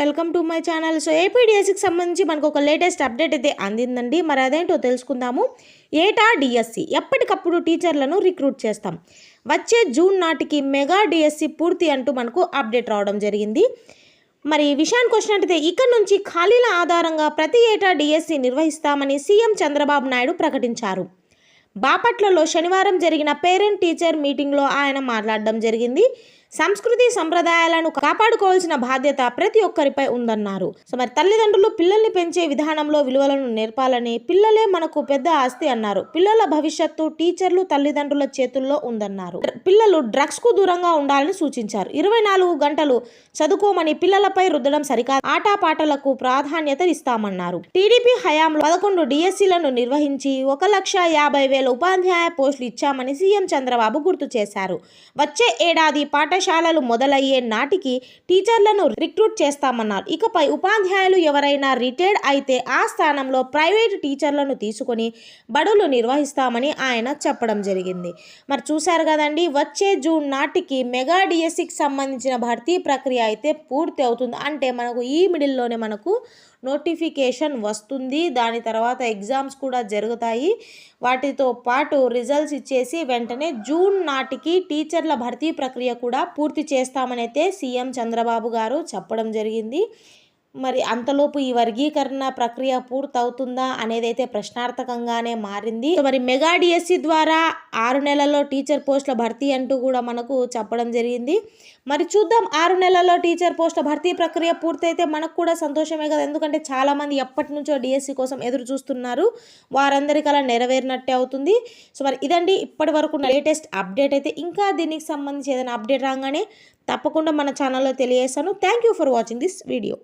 Welcome to my channel. So ఏపీడిఎస్సికి సంబంధించి మనకు ఒక లేటెస్ట్ అప్డేట్ అయితే అందిందండి. మరి అదేంటో తెలుసుకుందాము. ఏటా డిఎస్సి ఎప్పటికప్పుడు టీచర్లను రిక్రూట్ చేస్తాం? వచ్చే జూన్ నాటికి మెగా డిఎస్సి పూర్తి అంటూ మనకు అప్డేట్ రావడం జరిగింది. మరి విషయానికి వచ్చినట్టయితే ఇక్కడ నుంచి ఖాళీల ఆధారంగా ప్రతి ఏటా డిఎస్సి నిర్వహిస్తామని సీఎం చంద్రబాబు నాయుడు ప్రకటించారు. బాపట్లలో శనివారం జరిగిన పేరెంట్ టీచర్ మీటింగ్లో ఆయన మాట్లాడడం జరిగింది. సంస్కృతి సంప్రదాయాలను కాపాడుకోవాల్సిన బాధ్యత ప్రతి ఒక్కరిపై ఉందన్నారు. సో మరి తల్లిదండ్రులు పిల్లల్ని పెంచే విధానంలో విలువలను నేర్పాలని పిల్లలే మనకు పెద్ద ఆస్తి అన్నారు. పిల్లల భవిష్యత్తు టీచర్లు తల్లిదండ్రుల చేతుల్లో ఉందన్నారు. పిల్లలు డ్రగ్స్కు దూరంగా ఉండాలని సూచించారు. ఇరవై నాలుగు గంటలు చదువుకోమని పిల్లలపై రుద్దడం సరికాదు. ఆటపాటలకు ప్రాధాన్యత ఇస్తామన్నారు. టీడీపీ హయాంలో పదకొండు డిఎస్సీలను నిర్వహించి ఒక లక్ష యాభై వేల ఉపాధ్యాయ పోస్టులు ఇచ్చామని సీఎం చంద్రబాబు గుర్తు చేశారు. వచ్చే ఏడాది పాఠశాలలు మొదలయ్యే నాటికి టీచర్లను రిక్రూట్ చేస్తామన్నారు. ఇకపై ఉపాధ్యాయులు ఎవరైనా రిటైర్డ్ అయితే ఆ స్థానంలో ప్రైవేటు టీచర్లను తీసుకొని బడులు నిర్వహిస్తామని ఆయన చెప్పడం జరిగింది. మరి చూశారు కదండి వచ్చే జూన్ నాటికి మెగా డిఎస్సికి సంబంధించిన భర్తీ ప్రక్రియ అయితే పూర్తి అవుతుంది. అంటే మనకు ఈ మిడిల్లోనే మనకు నోటిఫికేషన్ వస్తుంది. దాని తర్వాత ఎగ్జామ్స్ కూడా జరుగుతాయి. వాటితో పాటు రిజల్ట్స్ ఇచ్చేసి వెంటనే జూన్ నాటికి టీచర్ల భర్తీ ప్రక్రియ కూడా పూర్తి చేస్తామనైతే సీఎం చంద్రబాబు గారు చెప్పడం జరిగింది. మరి అంతలోపు ఈ వర్గీకరణ ప్రక్రియ పూర్తవుతుందా అనేది అయితే ప్రశ్నార్థకంగానే మారింది. సో మరి మెగా డిఎస్సి ద్వారా ఆరు నెలల్లో టీచర్ పోస్టుల భర్తీ అంటూ కూడా మనకు చెప్పడం జరిగింది. మరి చూద్దాం ఆరు నెలల్లో టీచర్ పోస్టుల భర్తీ ప్రక్రియ పూర్తయితే మనకు కూడా సంతోషమే కదా. ఎందుకంటే చాలామంది ఎప్పటి నుంచో డిఎస్సి కోసం ఎదురు చూస్తున్నారు. వారందరికీ అలా నెరవేరినట్టే అవుతుంది. సో మరి ఇదండి ఇప్పటి వరకు లేటెస్ట్ అప్డేట్ అయితే. ఇంకా దీనికి సంబంధించి ఏదైనా అప్డేట్ రాగానే తప్పకుండా మన ఛానల్లో తెలియజేస్తాను. Thank you for watching this video